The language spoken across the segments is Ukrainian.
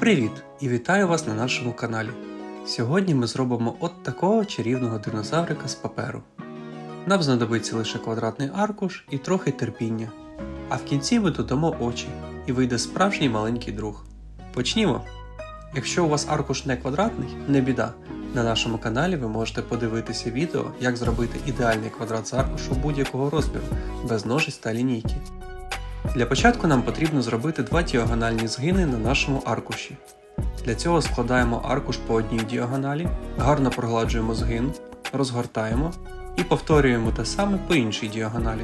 Привіт і вітаю вас на нашому каналі. Сьогодні ми зробимо от такого чарівного динозаврика з паперу. Нам знадобиться лише квадратний аркуш і трохи терпіння. А в кінці ми додамо очі і вийде справжній маленький друг. Почнімо! Якщо у вас аркуш не квадратний, не біда. На нашому каналі ви можете подивитися відео, як зробити ідеальний квадрат з аркушу будь-якого розміру, без ножиць та лінійки. Для початку нам потрібно зробити два діагональні згини на нашому аркуші. Для цього складаємо аркуш по одній діагоналі, гарно прогладжуємо згин, розгортаємо і повторюємо те саме по іншій діагоналі.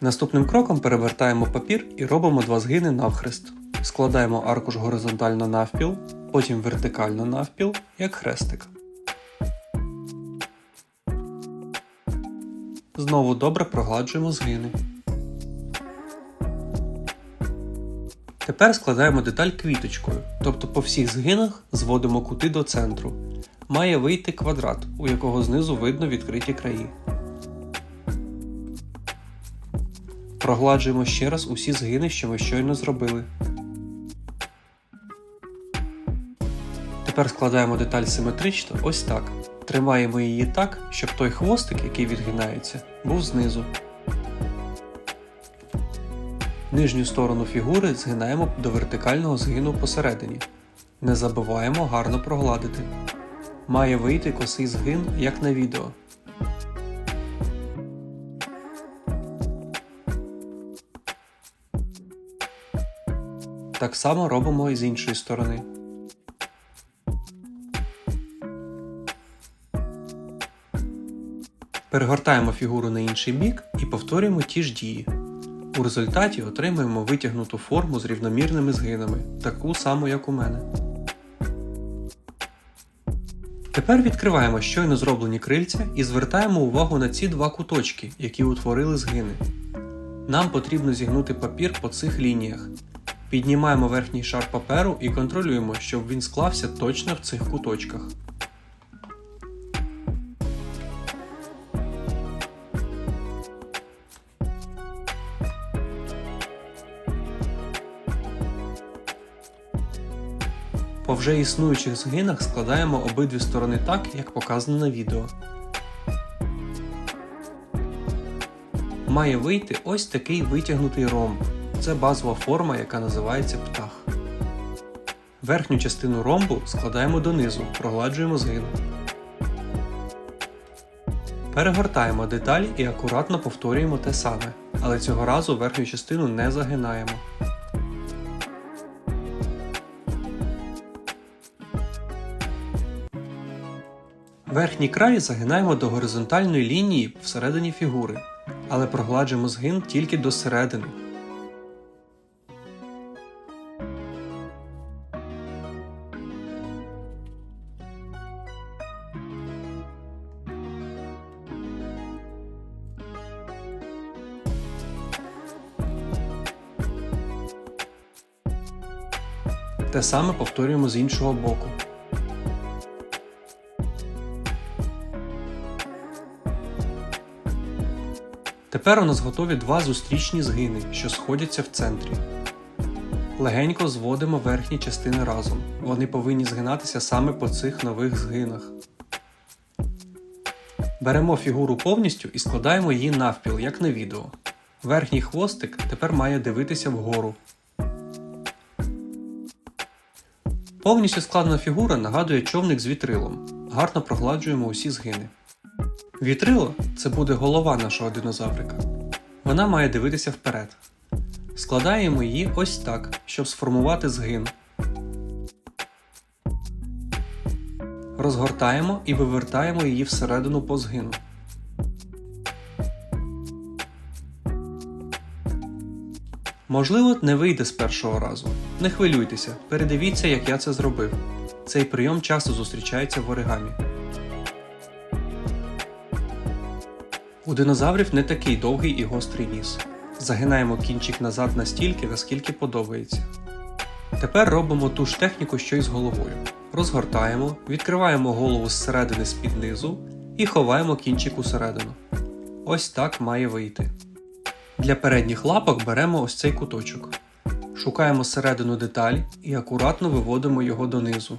Наступним кроком перевертаємо папір і робимо два згини навхрест. Складаємо аркуш горизонтально навпіл, потім вертикально навпіл, як хрестик. Знову добре прогладжуємо згини. Тепер складаємо деталь квіточкою, тобто по всіх згинах зводимо кути до центру. Має вийти квадрат, у якого знизу видно відкриті краї. Прогладжуємо ще раз усі згини, що ми щойно зробили. Тепер складаємо деталь симетрично ось так. Тримаємо її так, щоб той хвостик, який відгинається, був знизу. Нижню сторону фігури згинаємо до вертикального згину посередині. Не забуваємо гарно прогладити. Має вийти косий згин, як на відео. Так само робимо і з іншої сторони. Перегортаємо фігуру на інший бік і повторюємо ті ж дії. У результаті отримуємо витягнуту форму з рівномірними згинами, таку саму, як у мене. Тепер відкриваємо щойно зроблені крильця і звертаємо увагу на ці два куточки, які утворили згини. Нам потрібно зігнути папір по цих лініях. Піднімаємо верхній шар паперу і контролюємо, щоб він склався точно в цих куточках. Вже існуючих згинах складаємо обидві сторони так, як показано на відео. Має вийти ось такий витягнутий ромб. Це базова форма, яка називається птах. Верхню частину ромбу складаємо донизу, прогладжуємо згин. Перегортаємо деталі і акуратно повторюємо те саме, але цього разу верхню частину не загинаємо. Верхній край загинаємо до горизонтальної лінії всередині фігури, але прогладжуємо згин тільки до середини. Те саме повторюємо з іншого боку. Тепер у нас готові два зустрічні згини, що сходяться в центрі. Легенько зводимо верхні частини разом. Вони повинні згинатися саме по цих нових згинах. Беремо фігуру повністю і складаємо її навпіл, як на відео. Верхній хвостик тепер має дивитися вгору. Повністю складена фігура нагадує човник з вітрилом. Гарно прогладжуємо усі згини. Вітрило це буде голова нашого динозаврика. Вона має дивитися вперед. Складаємо її ось так, щоб сформувати згин. Розгортаємо і вивертаємо її всередину по згину. Можливо, не вийде з першого разу. Не хвилюйтеся, передивіться, як я це зробив. Цей прийом часто зустрічається в оригамі. У динозаврів не такий довгий і гострий ніс. Загинаємо кінчик назад настільки, наскільки подобається. Тепер робимо ту ж техніку, що й з головою. Розгортаємо, відкриваємо голову зсередини з-під низу і ховаємо кінчик усередину. Ось так має вийти. Для передніх лапок беремо ось цей куточок. Шукаємо середину деталі і акуратно виводимо його донизу.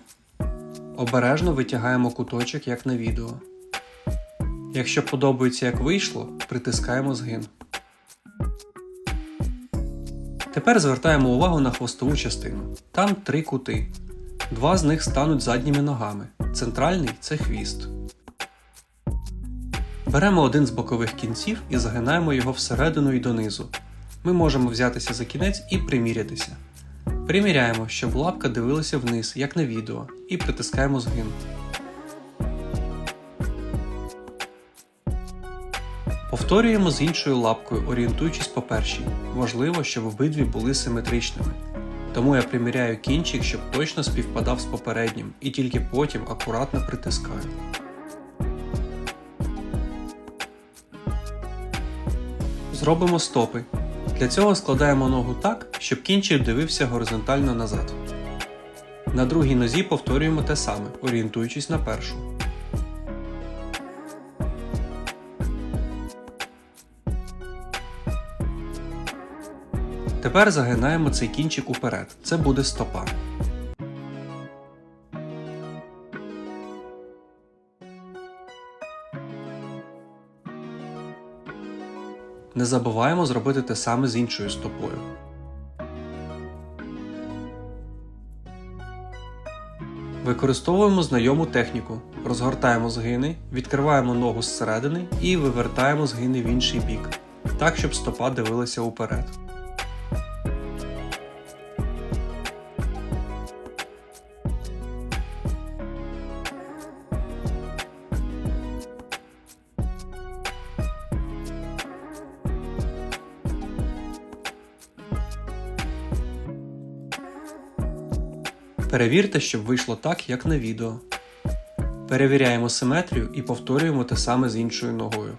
Обережно витягаємо куточок, як на відео. Якщо подобається, як вийшло, притискаємо згин. Тепер звертаємо увагу на хвостову частину. Там три кути. Два з них стануть задніми ногами. Центральний це хвіст. Беремо один з бокових кінців і загинаємо його всередину і донизу. Ми можемо взятися за кінець і примірятися. Приміряємо, щоб лапка дивилася вниз, як на відео, і притискаємо згин. Повторюємо з іншою лапкою, орієнтуючись по першій. Важливо, щоб обидві були симетричними. Тому я приміряю кінчик, щоб точно співпадав з попереднім, і тільки потім акуратно притискаю. Зробимо стопи. Для цього складаємо ногу так, щоб кінчик дивився горизонтально назад. На другій нозі повторюємо те саме, орієнтуючись на першу. Тепер загинаємо цей кінчик уперед. Це буде стопа. Не забуваємо зробити те саме з іншою стопою. Використовуємо знайому техніку. Розгортаємо згини, відкриваємо ногу зсередини і вивертаємо згини в інший бік, так щоб стопа дивилася уперед. Перевірте, щоб вийшло так, як на відео. Перевіряємо симетрію і повторюємо те саме з іншою ногою.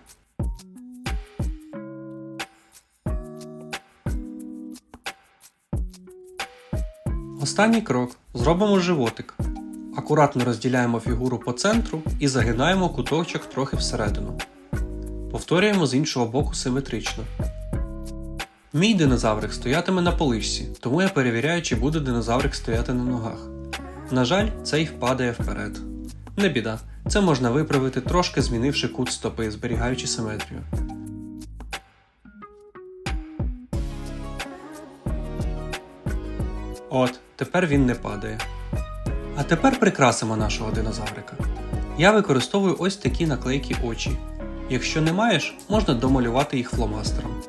Останній крок. Зробимо животик. Акуратно розділяємо фігуру по центру і загинаємо куточок трохи всередину. Повторюємо з іншого боку симетрично. Мій динозаврик стоятиме на поличці, тому я перевіряю, чи буде динозаврик стояти на ногах. На жаль, цей впадає вперед. Не біда, це можна виправити трошки змінивши кут стопи, зберігаючи симетрію. От, тепер він не падає. А тепер прикрасимо нашого динозаврика. Я використовую ось такі наклейки очі. Якщо не маєш, можна домалювати їх фломастером.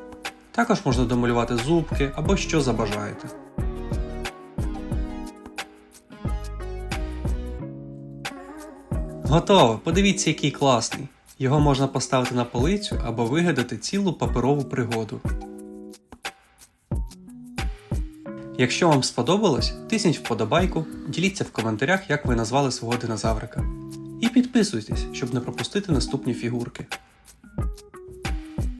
Також можна домалювати зубки або що забажаєте. Готово! Подивіться, який класний. Його можна поставити на полицю або вигадати цілу паперову пригоду. Якщо вам сподобалось, тисніть вподобайку, діліться в коментарях, як ви назвали свого динозаврика. І підписуйтесь, щоб не пропустити наступні фігурки.